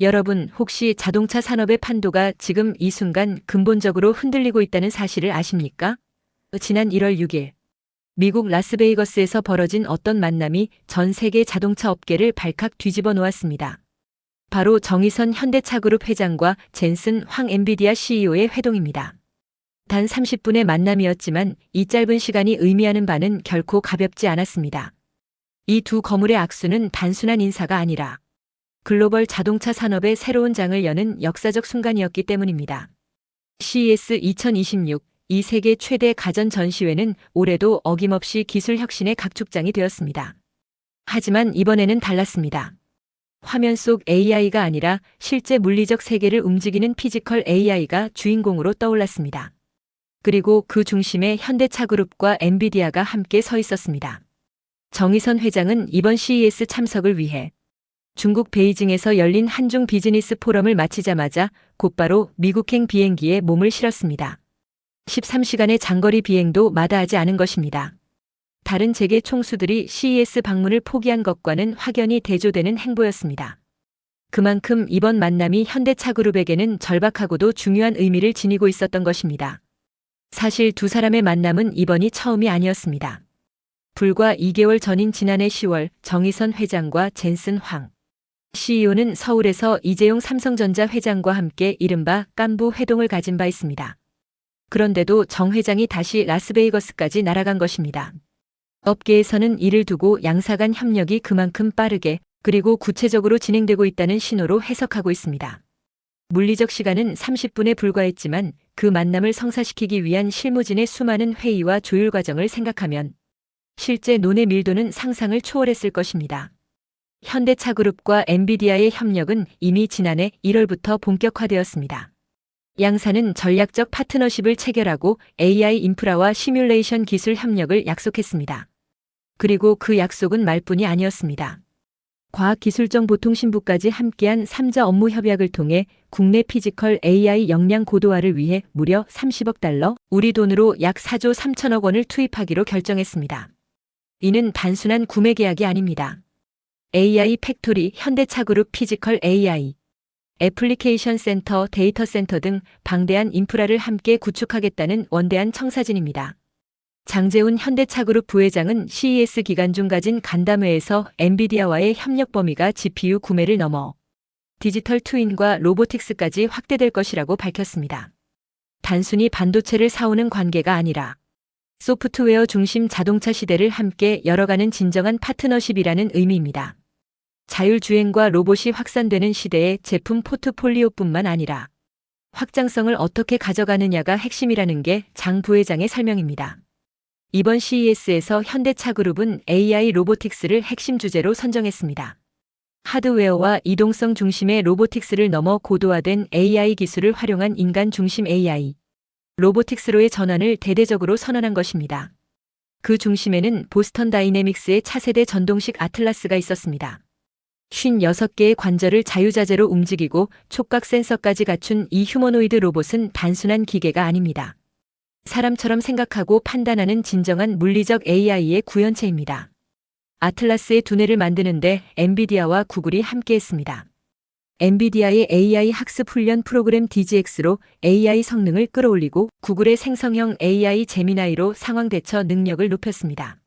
여러분 혹시 자동차 산업의 판도가 지금 이 순간 근본적으로 흔들리고 있다는 사실을 아십니까? 지난 1월 6일 미국 라스베이거스에서 벌어진 어떤 만남이 전 세계 자동차 업계를 발칵 뒤집어 놓았습니다. 바로 정의선 현대차그룹 회장과 젠슨 황 엔비디아 CEO의 회동입니다. 단 30분의 만남이었지만 이 짧은 시간이 의미하는 바는 결코 가볍지 않았습니다. 이 두 거물의 악수는 단순한 인사가 아니라 글로벌 자동차 산업의 새로운 장을 여는 역사적 순간이었기 때문입니다. CES 2026 이 세계 최대 가전 전시회는 올해도 어김없이 기술 혁신의 각축장이 되었습니다. 하지만 이번에는 달랐습니다. 화면 속 AI가 아니라 실제 물리적 세계를 움직이는 피지컬 AI가 주인공으로 떠올랐습니다. 그리고 그 중심에 현대차 그룹과 엔비디아가 함께 서 있었습니다. 정의선 회장은 이번 CES 참석을 위해 중국 베이징에서 열린 한중 비즈니스 포럼을 마치자마자 곧바로 미국행 비행기에 몸을 실었습니다. 13시간의 장거리 비행도 마다하지 않은 것입니다. 다른 재계 총수들이 CES 방문을 포기한 것과는 확연히 대조되는 행보였습니다. 그만큼 이번 만남이 현대차그룹에게는 절박하고도 중요한 의미를 지니고 있었던 것입니다. 사실 두 사람의 만남은 이번이 처음이 아니었습니다. 불과 2개월 전인 지난해 10월 정의선 회장과 젠슨 황 CEO는 서울에서 이재용 삼성전자 회장과 함께 이른바 깐부 회동을 가진 바 있습니다. 그런데도 정 회장이 다시 라스베이거스까지 날아간 것입니다. 업계에서는 이를 두고 양사 간 협력이 그만큼 빠르게 그리고 구체적으로 진행되고 있다는 신호로 해석하고 있습니다. 물리적 시간은 30분에 불과했지만 그 만남을 성사시키기 위한 실무진의 수많은 회의와 조율 과정을 생각하면 실제 논의 밀도는 상상을 초월했을 것입니다. 현대차그룹과 엔비디아의 협력은 이미 지난해 1월부터 본격화되었습니다. 양사는 전략적 파트너십을 체결하고 AI 인프라와 시뮬레이션 기술 협력을 약속했습니다. 그리고 그 약속은 말뿐이 아니었습니다. 과학기술정보통신부까지 함께한 3자 업무 협약을 통해 국내 피지컬 AI 역량 고도화를 위해 무려 30억 달러, 우리 돈으로 약 4조 3천억 원을 투입하기로 결정했습니다. 이는 단순한 구매 계약이 아닙니다. AI 팩토리 현대차그룹 피지컬 AI, 애플리케이션 센터, 데이터 센터 등 방대한 인프라를 함께 구축하겠다는 원대한 청사진입니다. 장재훈 현대차그룹 부회장은 CES 기간 중 가진 간담회에서 엔비디아와의 협력 범위가 GPU 구매를 넘어 디지털 트윈과 로보틱스까지 확대될 것이라고 밝혔습니다. 단순히 반도체를 사오는 관계가 아니라 소프트웨어 중심 자동차 시대를 함께 열어가는 진정한 파트너십이라는 의미입니다. 자율주행과 로봇이 확산되는 시대의 제품 포트폴리오뿐만 아니라 확장성을 어떻게 가져가느냐가 핵심이라는 게 장 부회장의 설명입니다. 이번 CES에서 현대차그룹은 AI 로보틱스를 핵심 주제로 선정했습니다. 하드웨어와 이동성 중심의 로보틱스를 넘어 고도화된 AI 기술을 활용한 인간 중심 AI, 로보틱스로의 전환을 대대적으로 선언한 것입니다. 그 중심에는 보스턴 다이내믹스의 차세대 전동식 아틀라스가 있었습니다. 56개의 관절을 자유자재로 움직이고 촉각 센서까지 갖춘 이 휴머노이드 로봇은 단순한 기계가 아닙니다. 사람처럼 생각하고 판단하는 진정한 물리적 AI의 구현체입니다. 아틀라스의 두뇌를 만드는데 엔비디아와 구글이 함께했습니다. 엔비디아의 AI 학습 훈련 프로그램 DGX로 AI 성능을 끌어올리고 구글의 생성형 AI 제미나이로 상황 대처 능력을 높였습니다.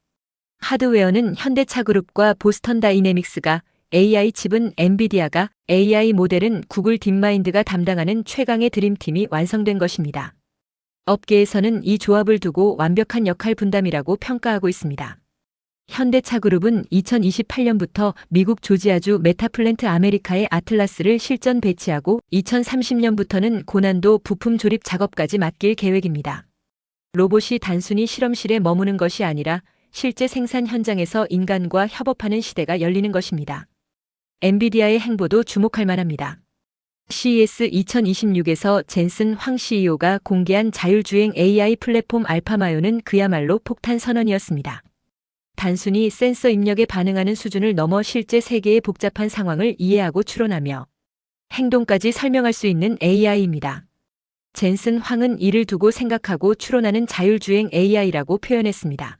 하드웨어는 현대차그룹과 보스턴 다이내믹스가 AI 칩은 엔비디아가 AI 모델은 구글 딥마인드가 담당하는 최강의 드림팀이 완성된 것입니다. 업계에서는 이 조합을 두고 완벽한 역할 분담이라고 평가하고 있습니다. 현대차 그룹은 2028년부터 미국 조지아주 메타플랜트 아메리카의 아틀라스를 실전 배치하고 2030년부터는 고난도 부품 조립 작업까지 맡길 계획입니다. 로봇이 단순히 실험실에 머무는 것이 아니라 실제 생산 현장에서 인간과 협업하는 시대가 열리는 것입니다. 엔비디아의 행보도 주목할 만합니다. CES 2026에서 젠슨 황 CEO가 공개한 자율주행 AI 플랫폼 알파마요는 그야말로 폭탄 선언이었습니다. 단순히 센서 입력에 반응하는 수준을 넘어 실제 세계의 복잡한 상황을 이해하고 추론하며 행동까지 설명할 수 있는 AI입니다. 젠슨 황은 이를 두고 생각하고 추론하는 자율주행 AI라고 표현했습니다.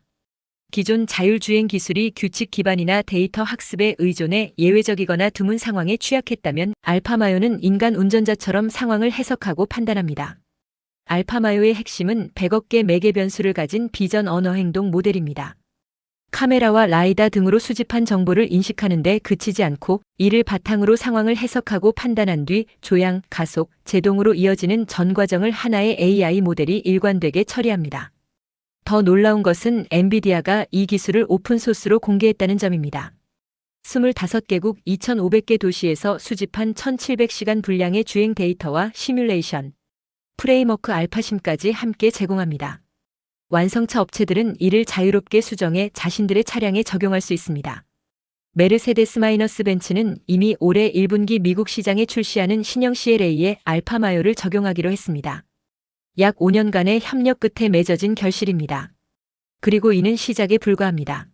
기존 자율주행 기술이 규칙 기반이나 데이터 학습에 의존해 예외적이거나 드문 상황에 취약했다면 알파마요는 인간 운전자처럼 상황을 해석하고 판단합니다. 알파마요의 핵심은 100억 개 매개 변수를 가진 비전 언어 행동 모델입니다. 카메라와 라이다 등으로 수집한 정보를 인식하는 데 그치지 않고 이를 바탕으로 상황을 해석하고 판단한 뒤 조향, 가속, 제동으로 이어지는 전 과정을 하나의 AI 모델이 일관되게 처리합니다. 더 놀라운 것은 엔비디아가 이 기술을 오픈소스로 공개했다는 점입니다. 25개국 2,500개 도시에서 수집한 1,700시간 분량의 주행 데이터와 시뮬레이션, 프레임워크 알파심까지 함께 제공합니다. 완성차 업체들은 이를 자유롭게 수정해 자신들의 차량에 적용할 수 있습니다. 메르세데스 마이너스 벤츠는 이미 올해 1분기 미국 시장에 출시하는 신형 CLA에 알파마요를 적용하기로 했습니다. 약 5년간의 협력 끝에 맺어진 결실입니다. 그리고 이는 시작에 불과합니다.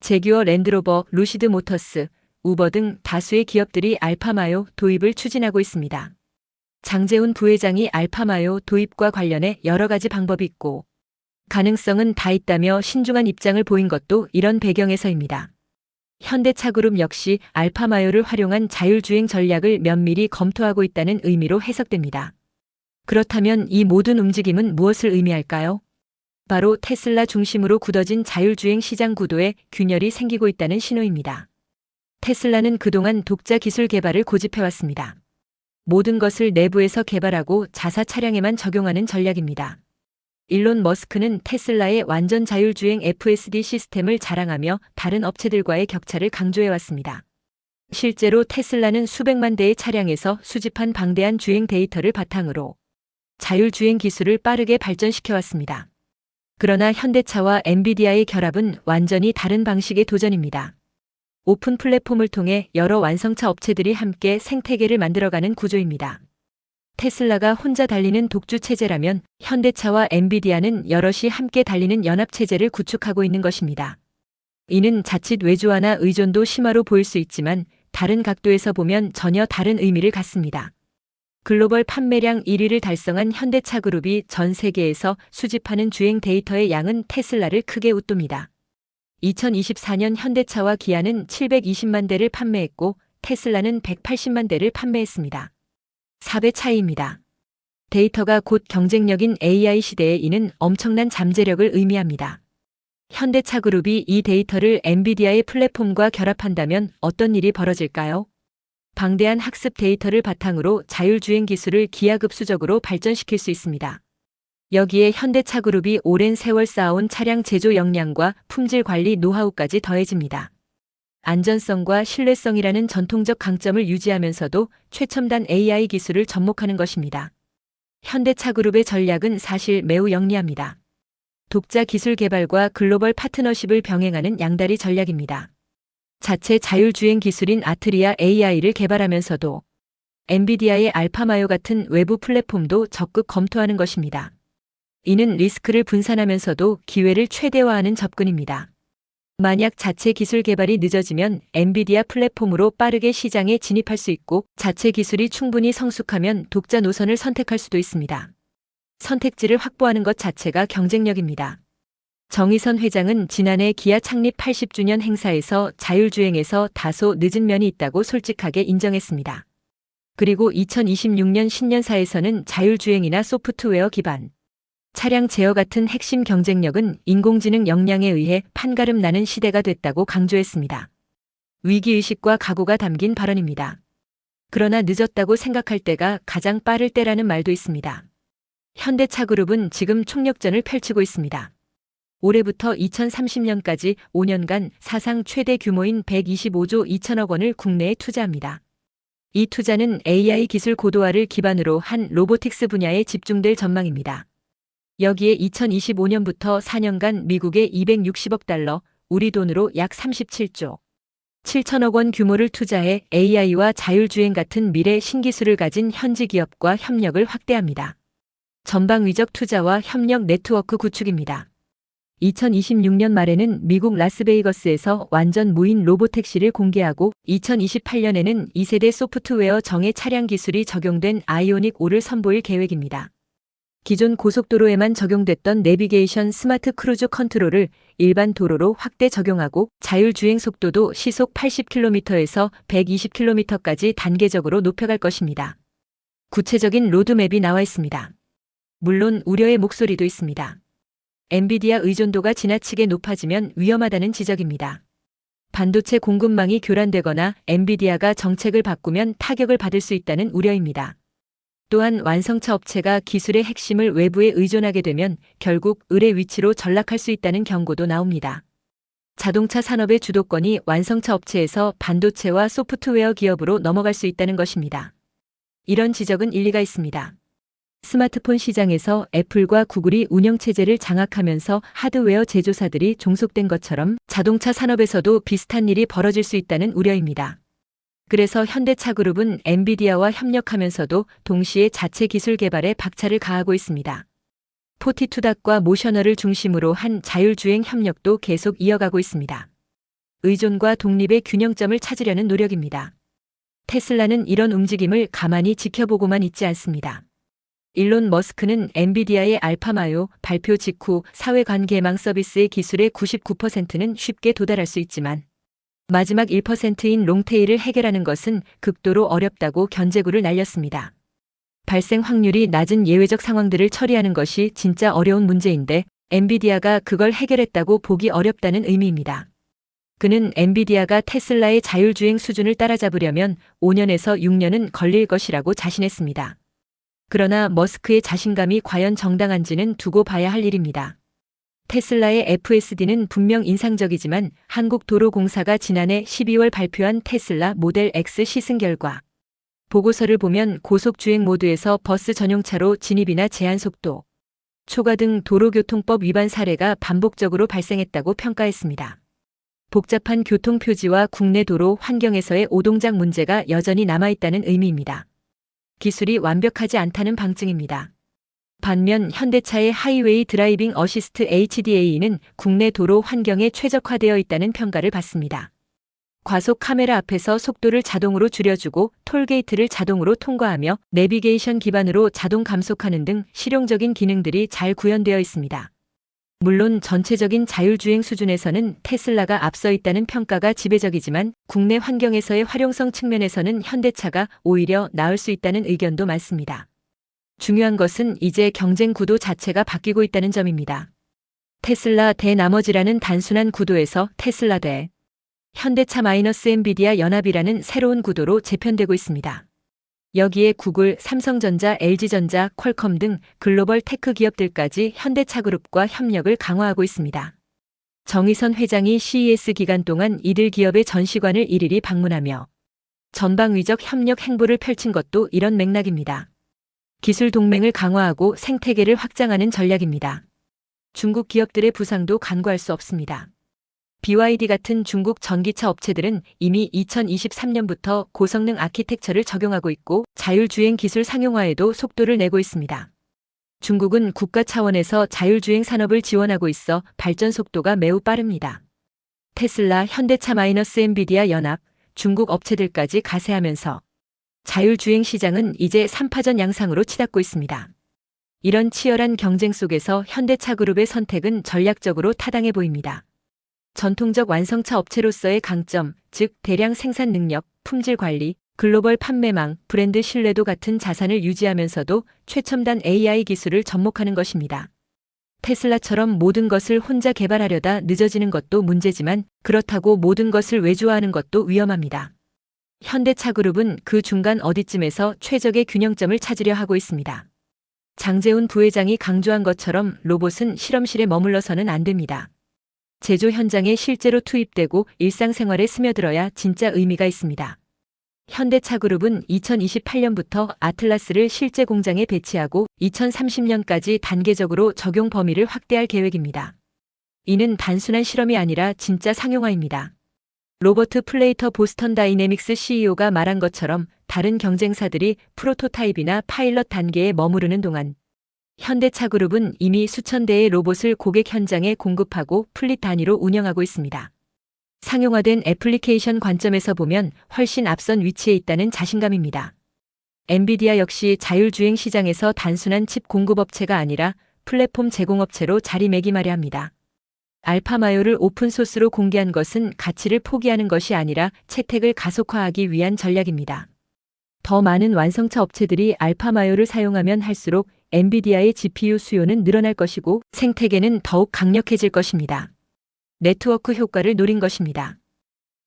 제규어 랜드로버, 루시드 모터스, 우버 등 다수의 기업들이 알파마요 도입을 추진하고 있습니다. 장재훈 부회장이 알파마요 도입과 관련해 여러 가지 방법이 있고 가능성은 다 있다며 신중한 입장을 보인 것도 이런 배경에서입니다. 현대차그룹 역시 알파마요를 활용한 자율주행 전략을 면밀히 검토하고 있다는 의미로 해석됩니다. 그렇다면 이 모든 움직임은 무엇을 의미할까요? 바로 테슬라 중심으로 굳어진 자율주행 시장 구도에 균열이 생기고 있다는 신호입니다. 테슬라는 그동안 독자 기술 개발을 고집해왔습니다. 모든 것을 내부에서 개발하고 자사 차량에만 적용하는 전략입니다. 일론 머스크는 테슬라의 완전 자율주행 FSD 시스템을 자랑하며 다른 업체들과의 격차를 강조해왔습니다. 실제로 테슬라는 수백만 대의 차량에서 수집한 방대한 주행 데이터를 바탕으로 자율주행 기술을 빠르게 발전시켜 왔습니다. 그러나 현대차와 엔비디아의 결합은 완전히 다른 방식의 도전입니다. 오픈 플랫폼을 통해 여러 완성차 업체들이 함께 생태계를 만들어가는 구조입니다. 테슬라가 혼자 달리는 독주 체제라면 현대차와 엔비디아는 여럿이 함께 달리는 연합 체제를 구축하고 있는 것입니다. 이는 자칫 외주화나 의존도 심화로 보일 수 있지만 다른 각도에서 보면 전혀 다른 의미를 갖습니다. 글로벌 판매량 1위를 달성한 현대차 그룹이 전 세계에서 수집하는 주행 데이터의 양은 테슬라를 크게 웃돕니다. 2024년 현대차와 기아는 720만 대를 판매했고 테슬라는 180만 대를 판매했습니다. 4배 차이입니다. 데이터가 곧 경쟁력인 AI 시대에 이는 엄청난 잠재력을 의미합니다. 현대차 그룹이 이 데이터를 엔비디아의 플랫폼과 결합한다면 어떤 일이 벌어질까요? 방대한 학습 데이터를 바탕으로 자율주행 기술을 기하급수적으로 발전시킬 수 있습니다. 여기에 현대차 그룹이 오랜 세월 쌓아온 차량 제조 역량과 품질 관리 노하우까지 더해집니다. 안전성과 신뢰성이라는 전통적 강점을 유지하면서도 최첨단 AI 기술을 접목하는 것입니다. 현대차 그룹의 전략은 사실 매우 영리합니다. 독자 기술 개발과 글로벌 파트너십을 병행하는 양다리 전략입니다. 자체 자율주행 기술인 아트리아 AI를 개발하면서도 엔비디아의 알파마요 같은 외부 플랫폼도 적극 검토하는 것입니다. 이는 리스크를 분산하면서도 기회를 최대화하는 접근입니다. 만약 자체 기술 개발이 늦어지면 엔비디아 플랫폼으로 빠르게 시장에 진입할 수 있고 자체 기술이 충분히 성숙하면 독자 노선을 선택할 수도 있습니다. 선택지를 확보하는 것 자체가 경쟁력입니다. 정의선 회장은 지난해 기아 창립 80주년 행사에서 자율주행에서 다소 늦은 면이 있다고 솔직하게 인정했습니다. 그리고 2026년 신년사에서는 자율주행이나 소프트웨어 기반, 차량 제어 같은 핵심 경쟁력은 인공지능 역량에 의해 판가름 나는 시대가 됐다고 강조했습니다. 위기의식과 각오가 담긴 발언입니다. 그러나 늦었다고 생각할 때가 가장 빠를 때라는 말도 있습니다. 현대차 그룹은 지금 총력전을 펼치고 있습니다. 올해부터 2030년까지 5년간 사상 최대 규모인 125조 2천억 원을 국내에 투자합니다. 이 투자는 AI 기술 고도화를 기반으로 한 로보틱스 분야에 집중될 전망입니다. 여기에 2025년부터 4년간 미국의 260억 달러, 우리 돈으로 약 37조 7천억 원 규모를 투자해 AI와 자율주행 같은 미래 신기술을 가진 현지 기업과 협력을 확대합니다. 전방위적 투자와 협력 네트워크 구축입니다. 2026년 말에는 미국 라스베이거스에서 완전 무인 로보택시를 공개하고 2028년에는 2세대 소프트웨어 정의 차량 기술이 적용된 아이오닉 5를 선보일 계획입니다. 기존 고속도로에만 적용됐던 내비게이션 스마트 크루즈 컨트롤을 일반 도로로 확대 적용하고 자율주행 속도도 시속 80km에서 120km까지 단계적으로 높여갈 것입니다. 구체적인 로드맵이 나와 있습니다. 물론 우려의 목소리도 있습니다. 엔비디아 의존도가 지나치게 높아지면 위험하다는 지적입니다. 반도체 공급망이 교란되거나 엔비디아가 정책을 바꾸면 타격을 받을 수 있다는 우려입니다. 또한 완성차 업체가 기술의 핵심을 외부에 의존하게 되면 결국 을의 위치로 전락할 수 있다는 경고도 나옵니다. 자동차 산업의 주도권이 완성차 업체에서 반도체와 소프트웨어 기업으로 넘어갈 수 있다는 것입니다. 이런 지적은 일리가 있습니다. 스마트폰 시장에서 애플과 구글이 운영체제를 장악하면서 하드웨어 제조사들이 종속된 것처럼 자동차 산업에서도 비슷한 일이 벌어질 수 있다는 우려입니다. 그래서 현대차 그룹은 엔비디아와 협력하면서도 동시에 자체 기술 개발에 박차를 가하고 있습니다. 포티투닥과 모셔널을 중심으로 한 자율주행 협력도 계속 이어가고 있습니다. 의존과 독립의 균형점을 찾으려는 노력입니다. 테슬라는 이런 움직임을 가만히 지켜보고만 있지 않습니다. 일론 머스크는 엔비디아의 알파마요 발표 직후 사회관계망 서비스의 기술의 99%는 쉽게 도달할 수 있지만 마지막 1%인 롱테일을 해결하는 것은 극도로 어렵다고 견제구를 날렸습니다. 발생 확률이 낮은 예외적 상황들을 처리하는 것이 진짜 어려운 문제인데 엔비디아가 그걸 해결했다고 보기 어렵다는 의미입니다. 그는 엔비디아가 테슬라의 자율주행 수준을 따라잡으려면 5년에서 6년은 걸릴 것이라고 자신했습니다. 그러나 머스크의 자신감이 과연 정당한지는 두고 봐야 할 일입니다. 테슬라의 FSD는 분명 인상적이지만 한국도로공사가 지난해 12월 발표한 테슬라 모델 X 시승 결과 보고서를 보면 고속주행 모드에서 버스 전용차로 진입이나 제한 속도, 초과 등 도로교통법 위반 사례가 반복적으로 발생했다고 평가했습니다. 복잡한 교통표지와 국내 도로 환경에서의 오동작 문제가 여전히 남아있다는 의미입니다. 기술이 완벽하지 않다는 방증입니다. 반면 현대차의 하이웨이 드라이빙 어시스트 HDA는 국내 도로 환경에 최적화되어 있다는 평가를 받습니다. 과속 카메라 앞에서 속도를 자동으로 줄여주고 톨게이트를 자동으로 통과하며 내비게이션 기반으로 자동 감속하는 등 실용적인 기능들이 잘 구현되어 있습니다. 물론 전체적인 자율주행 수준에서는 테슬라가 앞서 있다는 평가가 지배적이지만 국내 환경에서의 활용성 측면에서는 현대차가 오히려 나을 수 있다는 의견도 많습니다. 중요한 것은 이제 경쟁 구도 자체가 바뀌고 있다는 점입니다. 테슬라 대 나머지라는 단순한 구도에서 테슬라 대 현대차 마이너스 엔비디아 연합이라는 새로운 구도로 재편되고 있습니다. 여기에 구글, 삼성전자, LG전자, 퀄컴 등 글로벌 테크 기업들까지 현대차 그룹과 협력을 강화하고 있습니다. 정의선 회장이 CES 기간 동안 이들 기업의 전시관을 일일이 방문하며 전방위적 협력 행보를 펼친 것도 이런 맥락입니다. 기술 동맹을 강화하고 생태계를 확장하는 전략입니다. 중국 기업들의 부상도 간과할 수 없습니다. BYD 같은 중국 전기차 업체들은 이미 2023년부터 고성능 아키텍처를 적용하고 있고 자율주행 기술 상용화에도 속도를 내고 있습니다. 중국은 국가 차원에서 자율주행 산업을 지원하고 있어 발전 속도가 매우 빠릅니다. 테슬라, 현대차 마이너스 엔비디아 연합, 중국 업체들까지 가세하면서 자율주행 시장은 이제 3파전 양상으로 치닫고 있습니다. 이런 치열한 경쟁 속에서 현대차 그룹의 선택은 전략적으로 타당해 보입니다. 전통적 완성차 업체로서의 강점, 즉 대량 생산 능력, 품질 관리, 글로벌 판매망, 브랜드 신뢰도 같은 자산을 유지하면서도 최첨단 AI 기술을 접목하는 것입니다. 테슬라처럼 모든 것을 혼자 개발하려다 늦어지는 것도 문제지만 그렇다고 모든 것을 외주화하는 것도 위험합니다. 현대차 그룹은 그 중간 어디쯤에서 최적의 균형점을 찾으려 하고 있습니다. 장재훈 부회장이 강조한 것처럼 로봇은 실험실에 머물러서는 안 됩니다. 제조 현장에 실제로 투입되고 일상생활에 스며들어야 진짜 의미가 있습니다. 현대차 그룹은 2028년부터 아틀라스를 실제 공장에 배치하고 2030년까지 단계적으로 적용 범위를 확대할 계획입니다. 이는 단순한 실험이 아니라 진짜 상용화입니다. 로버트 플레이터 보스턴 다이내믹스 CEO가 말한 것처럼 다른 경쟁사들이 프로토타입이나 파일럿 단계에 머무르는 동안 현대차 그룹은 이미 수천 대의 로봇을 고객 현장에 공급하고 플릿 단위로 운영하고 있습니다. 상용화된 애플리케이션 관점에서 보면 훨씬 앞선 위치에 있다는 자신감입니다. 엔비디아 역시 자율주행 시장에서 단순한 칩 공급업체가 아니라 플랫폼 제공업체로 자리매김하려 합니다. 알파마요를 오픈소스로 공개한 것은 가치를 포기하는 것이 아니라 채택을 가속화하기 위한 전략입니다. 더 많은 완성차 업체들이 알파마요를 사용하면 할수록 엔비디아의 GPU 수요는 늘어날 것이고 생태계는 더욱 강력해질 것입니다. 네트워크 효과를 노린 것입니다.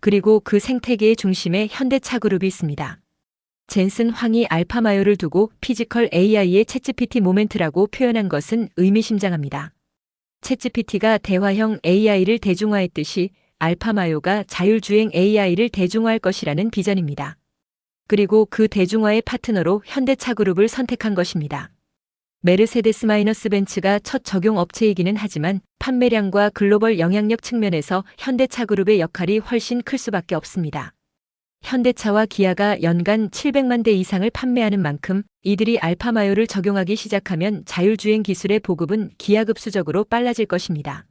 그리고 그 생태계의 중심에 현대차 그룹이 있습니다. 젠슨 황이 알파마요를 두고 피지컬 AI의 챗GPT 모멘트라고 표현한 것은 의미심장합니다. 챗GPT가 대화형 AI를 대중화했듯이 알파마요가 자율주행 AI를 대중화할 것이라는 비전입니다. 그리고 그 대중화의 파트너로 현대차 그룹을 선택한 것입니다. 메르세데스 마이너스 벤츠가 첫 적용 업체이기는 하지만 판매량과 글로벌 영향력 측면에서 현대차 그룹의 역할이 훨씬 클 수밖에 없습니다. 현대차와 기아가 연간 700만 대 이상을 판매하는 만큼 이들이 알파마요를 적용하기 시작하면 자율주행 기술의 보급은 기하급수적으로 빨라질 것입니다.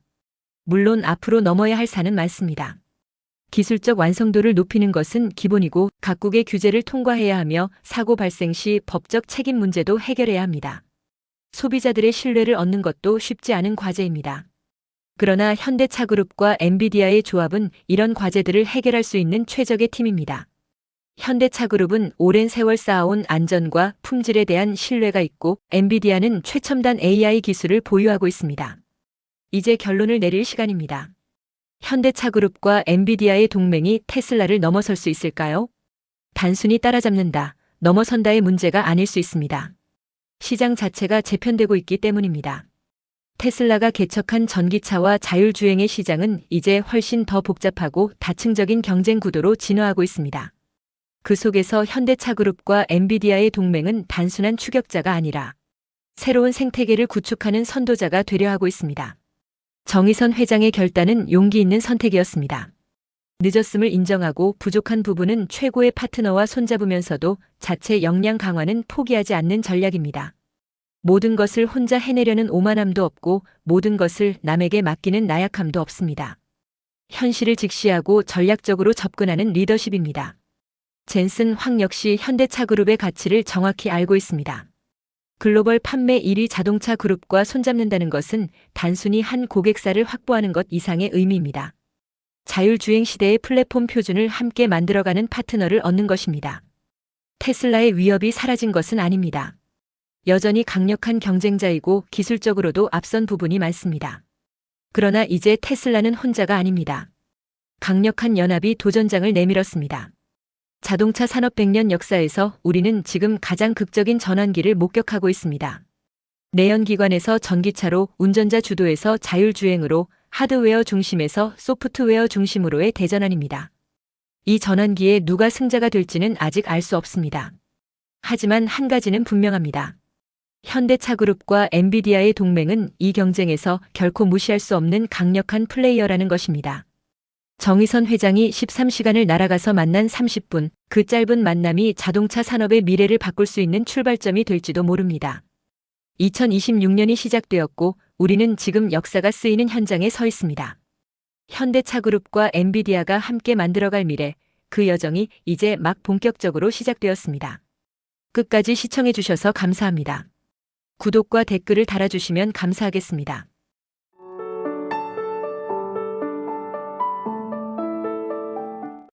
물론 앞으로 넘어야 할 산은 많습니다. 기술적 완성도를 높이는 것은 기본이고 각국의 규제를 통과해야 하며 사고 발생 시 법적 책임 문제도 해결해야 합니다. 소비자들의 신뢰를 얻는 것도 쉽지 않은 과제입니다. 그러나 현대차 그룹과 엔비디아의 조합은 이런 과제들을 해결할 수 있는 최적의 팀입니다. 현대차 그룹은 오랜 세월 쌓아온 안전과 품질에 대한 신뢰가 있고 엔비디아는 최첨단 AI 기술을 보유하고 있습니다. 이제 결론을 내릴 시간입니다. 현대차 그룹과 엔비디아의 동맹이 테슬라를 넘어설 수 있을까요? 단순히 따라잡는다, 넘어선다의 문제가 아닐 수 있습니다. 시장 자체가 재편되고 있기 때문입니다. 테슬라가 개척한 전기차와 자율주행의 시장은 이제 훨씬 더 복잡하고 다층적인 경쟁 구도로 진화하고 있습니다. 그 속에서 현대차 그룹과 엔비디아의 동맹은 단순한 추격자가 아니라 새로운 생태계를 구축하는 선도자가 되려 하고 있습니다. 정의선 회장의 결단은 용기 있는 선택이었습니다. 늦었음을 인정하고 부족한 부분은 최고의 파트너와 손잡으면서도 자체 역량 강화는 포기하지 않는 전략입니다. 모든 것을 혼자 해내려는 오만함도 없고 모든 것을 남에게 맡기는 나약함도 없습니다. 현실을 직시하고 전략적으로 접근하는 리더십입니다. 젠슨 황 역시 현대차 그룹의 가치를 정확히 알고 있습니다. 글로벌 판매 1위 자동차 그룹과 손잡는다는 것은 단순히 한 고객사를 확보하는 것 이상의 의미입니다. 자율주행 시대의 플랫폼 표준을 함께 만들어가는 파트너를 얻는 것입니다. 테슬라의 위협이 사라진 것은 아닙니다. 여전히 강력한 경쟁자이고 기술적으로도 앞선 부분이 많습니다. 그러나 이제 테슬라는 혼자가 아닙니다. 강력한 연합이 도전장을 내밀었습니다. 자동차 산업 100년 역사에서 우리는 지금 가장 극적인 전환기를 목격하고 있습니다. 내연기관에서 전기차로 운전자 주도에서 자율주행으로 하드웨어 중심에서 소프트웨어 중심으로의 대전환입니다. 이 전환기에 누가 승자가 될지는 아직 알 수 없습니다. 하지만 한 가지는 분명합니다. 현대차 그룹과 엔비디아의 동맹은 이 경쟁에서 결코 무시할 수 없는 강력한 플레이어라는 것입니다. 정의선 회장이 13시간을 날아가서 만난 30분, 그 짧은 만남이 자동차 산업의 미래를 바꿀 수 있는 출발점이 될지도 모릅니다. 2026년이 시작되었고 우리는 지금 역사가 쓰이는 현장에 서 있습니다. 현대차 그룹과 엔비디아가 함께 만들어갈 미래, 그 여정이 이제 막 본격적으로 시작되었습니다. 끝까지 시청해 주셔서 감사합니다. 구독과 댓글을 달아주시면 감사하겠습니다.